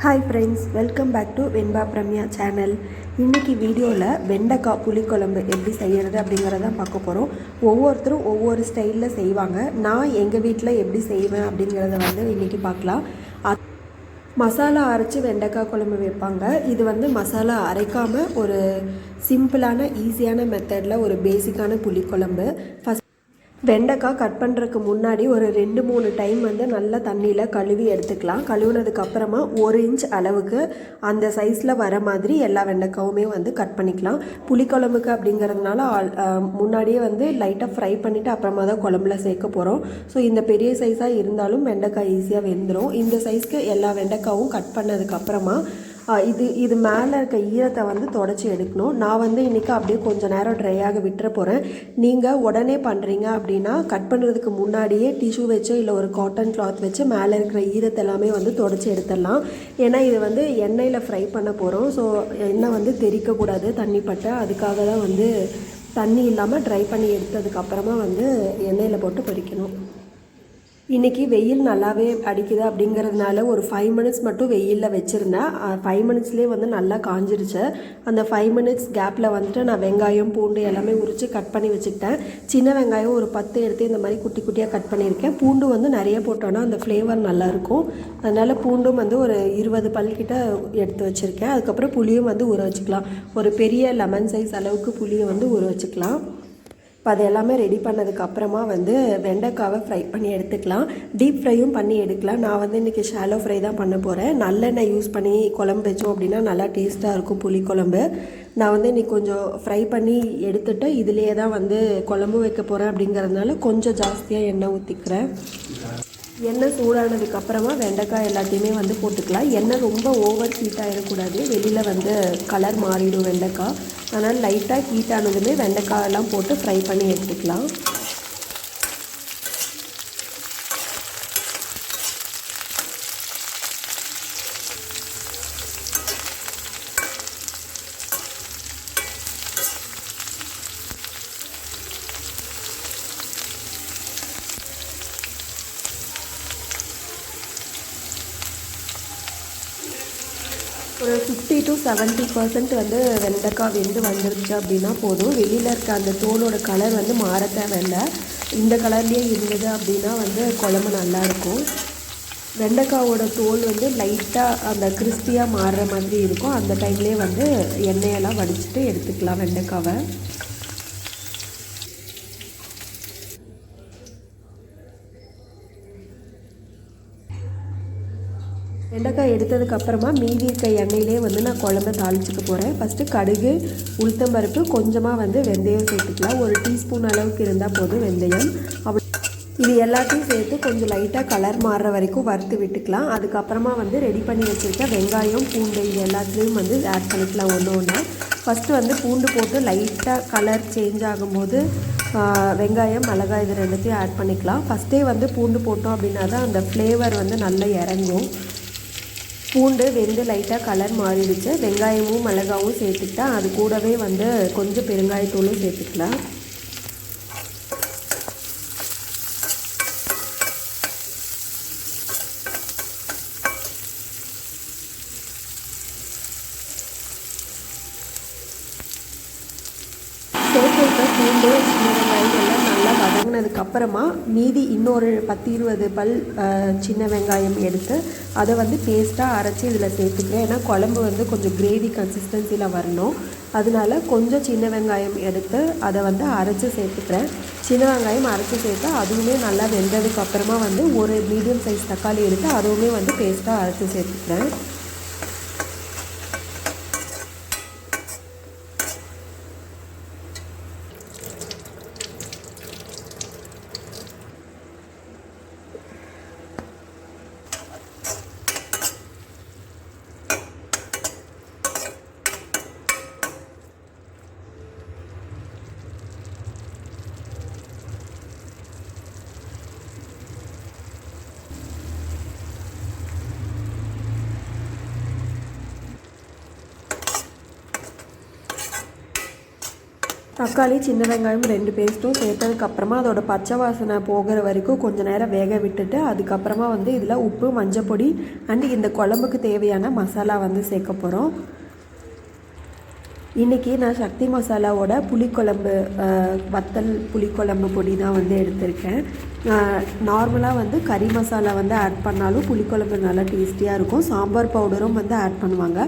Hi friends welcome back to Venba Bramya channel இன்றைக்கி வீடியோவில் வெண்டைக்காய் புளிக்குழம்பு எப்படி செய்கிறது அப்படிங்கிறத பார்க்க போகிறோம் ஒவ்வொருத்தரும் ஒவ்வொரு ஸ்டைலில் செய்வாங்க. நான் எங்கள் வீட்டில் எப்படி செய்வேன் அப்படிங்கிறத வந்து இன்றைக்கி பார்க்கலாம். மசாலா அரைச்சி வெண்டைக்காய் குழம்பு வைப்பாங்க. இது வந்து மசாலா அரைக்காமல் ஒரு சிம்பிளான ஈஸியான மெத்தடில் ஒரு பேசிக்கான புளிக்குழம்பு. ஃபஸ்ட் வெண்டைக்காய் கட் பண்ணுறதுக்கு முன்னாடி ஒரு ரெண்டு மூணு டைம் வந்து நல்லா தண்ணியில் கழுவி எடுத்துக்கலாம். கழுவுனதுக்கப்புறமா ஒரு இன்ச் அளவுக்கு அந்த சைஸில் வர மாதிரி எல்லா வெண்டைக்காவுமே வந்து கட் பண்ணிக்கலாம். புளிக்குழம்புக்கு அப்படிங்கிறதுனால ஆல்- முன்னாடியே வந்து லைட்டாக ஃப்ரை பண்ணிவிட்டு அப்புறமா தான் குழம்புல சேர்க்க போகிறோம் ஸோ இந்த பெரிய சைஸாக இருந்தாலும் வெண்டைக்காய் ஈஸியாக வெந்துடும் இந்த சைஸ்க்கு எல்லா வெண்டைக்காவும் கட் பண்ணதுக்கப்புறமா இது இது மேலே இருக்க ஈரத்தை வந்து தொடச்சி எடுக்கணும். நான் வந்து இன்றைக்கி அப்படியே கொஞ்சம் நேரம் ட்ரை ஆக விட்டுற போகிறேன் நீங்கள் உடனே பண்ணுறீங்க அப்படின்னா கட் பண்ணுறதுக்கு முன்னாடியே டிஷ்யூ வச்சு இல்லை ஒரு காட்டன் கிளாத் வச்சு மேலே இருக்கிற ஈரத்தை எல்லாமே வந்து தொடச்சி எடுத்துடலாம். ஏன்னா இது வந்து எண்ணெயில் ஃப்ரை பண்ண போகிறோம் ஸோ எண்ணெய் வந்து தெரிக்கக்கூடாது தண்ணி பட்ட. அதுக்காக தான் வந்து தண்ணி இல்லாமல் ட்ரை பண்ணி எடுத்ததுக்கப்புறமா வந்து எண்ணெயில் போட்டு பொரிக்கணும். இன்றைக்கி வெயில் நல்லாவே அடிக்குது அப்படிங்கிறதுனால ஒரு ஃபைவ் மினிட்ஸ் மட்டும் வெயிலில் வச்சுருந்தேன் ஃபைவ் மினிட்ஸ்லேயே வந்து நல்லா காஞ்சிருச்சு. அந்த ஃபைவ் மினிட்ஸ் கேப்பில் வந்துட்டு நான் வெங்காயம் பூண்டு எல்லாமே உரித்து கட் பண்ணி வச்சுக்கிட்டேன். சின்ன வெங்காயம் ஒரு பத்து எடுத்து இந்த மாதிரி குட்டி குட்டியாக கட் பண்ணியிருக்கேன். பூண்டு வந்து நிறைய போட்டோன்னா அந்த ஃப்ளேவர் நல்லாயிருக்கும் அதனால் பூண்டும் வந்து ஒரு இருபது பல்கிட்ட எடுத்து வச்சுருக்கேன். அதுக்கப்புறம் புளியும் வந்து ஊற வச்சுக்கலாம். ஒரு பெரிய லெமன் சைஸ் அளவுக்கு புளியை வந்து ஊற வச்சுக்கலாம். இப்போ அது எல்லாமே ரெடி பண்ணதுக்கப்புறமா வந்து வெண்டைக்காவை ஃப்ரை பண்ணி எடுத்துக்கலாம். டீப் ஃப்ரையும் பண்ணி எடுக்கலாம். நான் வந்து இன்றைக்கி ஷாலோ ஃப்ரை தான் பண்ண போகிறேன் நல்லெண்ணெய் யூஸ் பண்ணி குழம்பு வச்சோம் அப்படின்னா நல்லா டேஸ்ட்டாக இருக்கும் புளி குழம்பு. நான் வந்து இன்றைக்கி கொஞ்சம் ஃப்ரை பண்ணி எடுத்துட்டு இதுலேயே தான் வந்து குழம்பு வைக்க போகிறேன் அப்படிங்கிறதுனால கொஞ்சம் ஜாஸ்தியாக எண்ணெய் ஊற்றிக்கிறேன் எண்ணெய் சூடானதுக்கு அப்புறமா வெண்டைக்காய் எல்லாத்தையுமே வந்து போட்டுக்கலாம். எண்ணெய் ரொம்ப ஓவர் ஹீட் ஆகிடக்கூடாது வெளியில் வந்து கலர் மாறிடும் வெண்டைக்காய். அதனால் லைட்டாக ஹீட் ஆனதுமே வெண்டைக்காயெல்லாம் போட்டு ஃப்ரை பண்ணி எடுத்துக்கலாம். ஒரு ஃபிஃப்டி டு செவன்ட்டி பர்சன்ட் வந்து வெண்டைக்காய் வெந்து வந்துருச்சு அப்படின்னா போதும். வெளியில் இருக்க அந்த தோலோட கலர் வந்து மாற தேவையில்லை. இந்த கலர்லேயே இருந்தது அப்படின்னா வந்து குழம்பு நல்லாயிருக்கும் வெண்டைக்காவோட தோல் வந்து லைட்டாக அந்த கிறிஸ்பியாக மாறுற மாதிரி இருக்கும். அந்த டைம்லேயே வந்து எண்ணெயெல்லாம் வடிச்சிட்டு எடுத்துக்கலாம் வெண்டைக்காவை. வெண்டைக்காய் எடுத்ததுக்கு அப்புறமா மீதி இருக்க எண்ணெயிலே வந்து நான் குழம்ப தாளிச்சுக்க போகிறேன் ஃபஸ்ட்டு கடுகு உளுத்தம்பருப்பு கொஞ்சமாக வந்து வெந்தயம் சேர்த்துக்கலாம். ஒரு டீஸ்பூன் அளவுக்கு இருந்தால் போதும் வெந்தயம். அப்படி இது எல்லாத்தையும் சேர்த்து கொஞ்சம் லைட்டாக கலர் மாறுற வரைக்கும் வறுத்து விட்டுக்கலாம். அதுக்கப்புறமா வந்து ரெடி பண்ணி வச்சுருக்க வெங்காயம் பூண்டு இது எல்லாத்துலேயும் வந்து ஆட் பண்ணிக்கலாம் ஒன்று ஒன்றா ஃபஸ்ட்டு வந்து பூண்டு போட்டு லைட்டாக கலர் சேஞ்ச் ஆகும்போது வெங்காயம் மிளகாய் இது ரெண்டுத்தையும் ஆட் பண்ணிக்கலாம். ஃபஸ்ட்டே வந்து பூண்டு போட்டோம் அப்படின்னா தான் அந்த ஃப்ளேவர் வந்து நல்லா இறங்கும். பூண்டு வெந்து லைட்டாக கலர் மாறிடுச்சு. வெங்காயமும் மிளகாவும் சேர்த்துக்கிட்டா அது கூடவே வந்து கொஞ்சம் பெருங்காயத்தூளும் சேர்த்துக்கலாம். சேர்த்துருக்க பூண்டு சின்ன வெங்காயம் எல்லாம் நல்லா வதங்கினதுக்கு அப்புறமா மீதி இன்னொரு பத்து இருபது பல் சின்ன வெங்காயம் எடுத்து அதை வந்து பேஸ்ட்டாக அரைச்சி இதில் சேர்த்துக்கிறேன். ஏன்னா குழம்பு வந்து கொஞ்சம் கிரேவி கன்சிஸ்டன்சியில் வரணும். அதனால கொஞ்சம் சின்ன வெங்காயம் எடுத்து அதை வந்து அரைச்சி சேர்த்துக்கிறேன். சின்ன வெங்காயம் அரைச்சி சேர்த்து அதுவுமே நல்லா வெந்ததுக்கு அப்புறமா வந்து ஒரு மீடியம் சைஸ் தக்காளி எடுத்து அதுவுமே வந்து பேஸ்ட்டாக அரைச்சி சேர்த்துக்கிறேன். தக்காளி சின்ன வெங்காயம் ரெண்டு பேஸ்ட்டும் சேர்த்ததுக்கப்புறமா அதோட பச்சை வாசனை போகிற வரைக்கும் கொஞ்ச நேரம் வேக விட்டுட்டு அதுக்கப்புறமா வந்து இதில் உப்பு மஞ்சள் பொடி அண்ட் இந்த குழம்புக்கு தேவையான மசாலா வந்து சேர்க்க போகிறோம் இன்றைக்கி நான் சக்தி மசாலாவோட புளிக்குழம்பு வத்தல் புளிக்குழம்பு பொடி தான் வந்து எடுத்திருக்கேன். நார்மலாக வந்து கறி மசாலா வந்து ஆட் பண்ணாலும் புளிக்குழம்பு நல்லா டேஸ்டியாக இருக்கும். சாம்பார் பவுடரும் வந்து ஆட் பண்ணுவாங்க.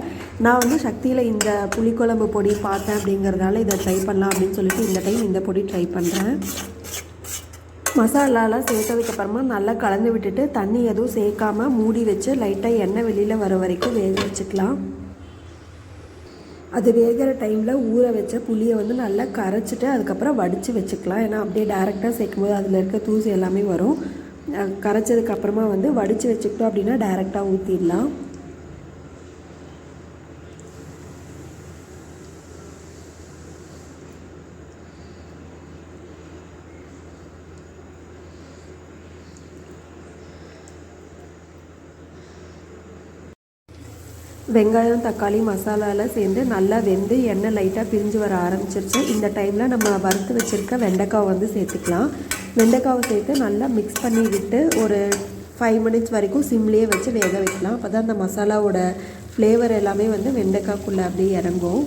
நான் வந்து சக்தியில் இந்த புளிக்குழம்பு பொடி பார்த்தேன் அப்படிங்கிறதால இதை ட்ரை பண்ணலாம் அப்படின்னு சொல்லிட்டு இந்த டைம் இந்த பொடி ட்ரை பண்ணுறேன் மசாலாலாம் சேர்த்ததுக்கப்புறமா நல்லா கலந்து விட்டுட்டு தண்ணி எதுவும் சேர்க்காம மூடி வச்சு லைட்டாக எண்ணெய் வெளியில் வர வரைக்கும் வேக வச்சுக்கலாம். அது வேகிற டைமில் ஊற வச்ச புளியை வந்து நல்லா கரைச்சிட்டு அதுக்கப்புறம் வடித்து வச்சுக்கலாம். ஏன்னா அப்படியே டேரெக்டாக சேர்க்கும் போது அதில் இருக்க தூசி எல்லாமே வரும். கரைச்சதுக்கப்புறமா வந்து வடித்து வச்சுக்கிட்டோம் அப்படின்னா டேரெக்டாக ஊற்றிடலாம் வெங்காயம் தக்காளி மசாலாலாம் சேர்ந்து நல்லா வெந்து எண்ணெய் லைட்டாக பிரிஞ்சு வர ஆரம்பிச்சிருச்சு. இந்த டைமில் நம்ம வறுத்து வச்சுருக்க வெண்டைக்காய் வந்து சேர்த்துக்கலாம். வெண்டைக்காவை சேர்த்து நல்லா மிக்ஸ் பண்ணி விட்டு ஒரு ஃபைவ் மினிட்ஸ் வரைக்கும் சிம்லேயே வச்சு வேக வைக்கலாம். அப்போ தான் அந்த மசாலாவோட ஃப்ளேவர் எல்லாமே வந்து வெண்டைக்காய்க்குள்ளே அப்படியே இறங்கும்.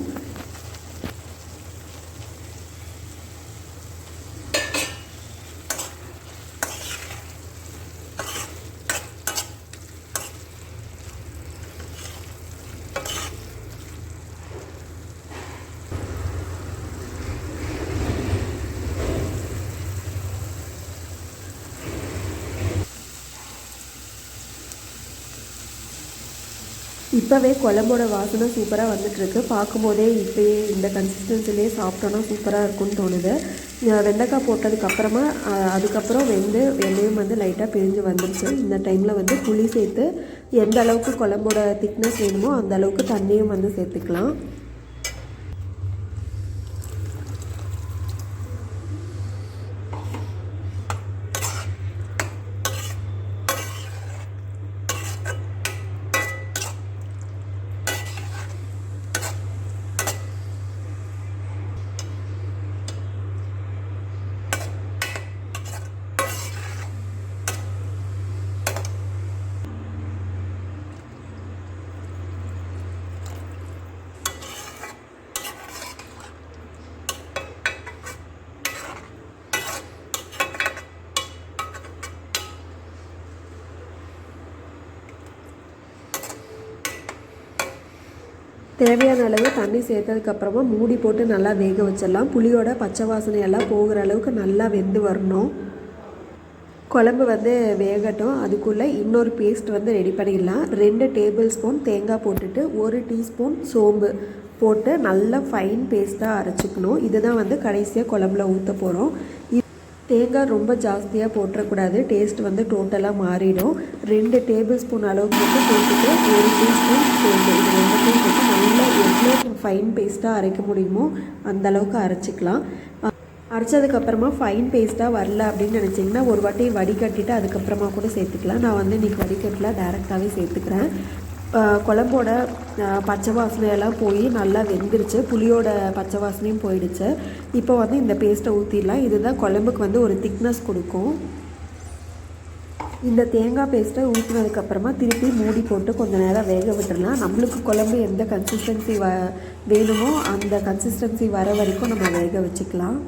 இப்போவே குழம்போட வாசனை சூப்பராக வந்துட்டுருக்கு. பார்க்கும்போதே இப்போயே இந்த கன்சிஸ்டன்சிலே சாப்பிட்டோன்னா சூப்பராக இருக்கும்னு தோணுது. வெண்டைக்காய் போட்டதுக்கப்புறமா அதுக்கப்புறம் வெந்து வெள்ளையும் வந்து லைட்டாக பிரிஞ்சு வந்துருச்சு. இந்த டைமில் வந்து புளி சேர்த்து எந்த அளவுக்கு குழம்போட திக்னஸ் வேணுமோ அந்த அளவுக்கு தண்ணியும் வந்து சேர்த்துக்கலாம். தேவையான அளவு தண்ணி சேர்த்ததுக்கப்புறமா மூடி போட்டு நல்லா வேக வச்சிடலாம். புளியோட பச்சை வாசனை எல்லாம் போகிற அளவுக்கு நல்லா வெந்து வரணும். குழம்பு வந்து வேகட்டும். அதுக்குள்ளே இன்னொரு பேஸ்ட் வந்து ரெடி பண்ணிடலாம். ரெண்டு டேபிள் ஸ்பூன் தேங்காய் போட்டுட்டு ஒரு டீஸ்பூன் சோம்பு போட்டு நல்லா ஃபைன் பேஸ்ட்டாக அரைச்சிக்கணும். இதுதான் வந்து கடைசியாக குழம்புல ஊற்ற போகிறோம் தேங்காய் ரொம்ப ஜாஸ்தியாக போட்டுறக்கூடாது. டேஸ்ட் வந்து டோட்டலாக மாறிடும். ரெண்டு டேபிள் ஸ்பூன் அளவுக்கு போட்டுட்டு ஒரு டீஸ்பூன் சோம்பு. இது ரெண்டுத்தையும் எவ்வளோ ஃபைன் பேஸ்ட்டாக அரைக்க முடியுமோ அந்தளவுக்கு அரைச்சிக்கலாம். அரைச்சதுக்கப்புறமா ஃபைன் பேஸ்ட்டாக வரல அப்படின்னு நினச்சிங்கன்னா ஒரு வாட்டி வடிகட்டிட்டு அதுக்கப்புறமா கூட சேர்த்துக்கலாம். நான் வந்து இன்றைக்கி வடிகட்டில் டேரெக்டாகவே சேர்த்துக்கிறேன். குழம்போட பச்சை வாசனையெல்லாம் போய் நல்லா வெந்துருச்சு. புளியோட பச்சை வாசனையும் போயிடுச்சு. இப்போ வந்து இந்த பேஸ்ட்டை ஊற்றிடலாம் இதுதான் குழம்புக்கு வந்து ஒரு திக்னஸ் கொடுக்கும். இந்த தேங்காய் பேஸ்ட்டை ஊற்றினதுக்கப்புறமா திருப்பி மூடி போட்டு கொஞ்சம் நேரம் வேக விட்டுடலாம் நம்மளுக்கு குழம்பு எந்த கன்சிஸ்டன்சி வ வேணுமோ அந்த கன்சிஸ்டன்சி வர வரைக்கும் நம்ம வேக வச்சுக்கலாம்.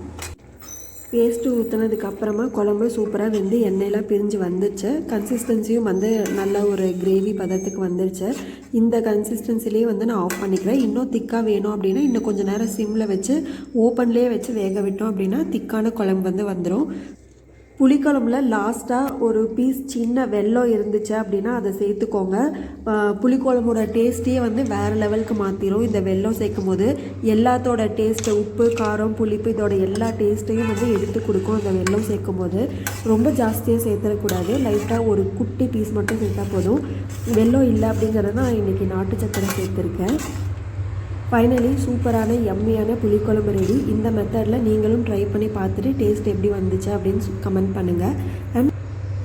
பேஸ்ட்டு ஊற்றினதுக்கப்புறமா குழம்பு சூப்பராக வெந்து எண்ணெயெல்லாம் பிரிஞ்சு வந்துச்சு. கன்சிஸ்டன்சியும் வந்து நல்ல ஒரு கிரேவி பதத்துக்கு வந்துருச்சு. இந்த கன்சிஸ்டன்சிலே வந்து நான் ஆஃப் பண்ணிக்கிறேன். இன்னும் திக்காக வேணும் அப்படின்னா இன்னும் கொஞ்சம் நேரம் சிம்மில் வச்சு ஓப்பன்லேயே வச்சு வேக விட்டோம் அப்படின்னா திக்கான குழம்பு வந்து வந்துடும் புளிக்குழம்புல லாஸ்ட்டாக ஒரு பீஸ் சின்ன வெல்லம் இருந்துச்சு அப்படின்னா அதை சேர்த்துக்கோங்க. புளிக்குழம்போட டேஸ்ட்டே வந்து வேறு லெவலுக்கு மாற்றிடும் இந்த வெல்லம் சேர்க்கும் போது எல்லாத்தோட டேஸ்ட்டு உப்பு காரம் புளிப்பு இதோட எல்லா டேஸ்ட்டையும் வந்து எடுத்து கொடுக்கும். இந்த வெல்லம் சேர்க்கும் போது ரொம்ப ஜாஸ்தியாக சேர்த்துடக்கூடாது. லைட்டாக ஒரு குட்டி பீஸ் மட்டும் சேர்த்தா போதும். வெல்லம் இல்லை அப்படிங்கிறது நான் இன்றைக்கி நாட்டு சக்கரை சேர்த்துருக்கேன். ஃபைனலி சூப்பரான எம்மியான புளிக்குழம்பு ரெடி இந்த மெத்தடில் நீங்களும் ட்ரை பண்ணி பார்த்துட்டு டேஸ்ட் எப்படி வந்துச்சு அப்படின்னு கமெண்ட் பண்ணுங்கள் அண்ட்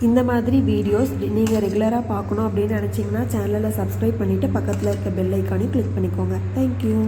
இந்த மாதிரி வீடியோஸ் நீங்கள் ரெகுலராக பார்க்கணும் அப்படின்னு நினச்சிங்கன்னா சேனலை சப்ஸ்கிரைப் பண்ணிவிட்டு பக்கத்தில் இருக்க பெல் ஐக்கானையும் கிளிக் பண்ணிக்கோங்க. தேங்க்யூ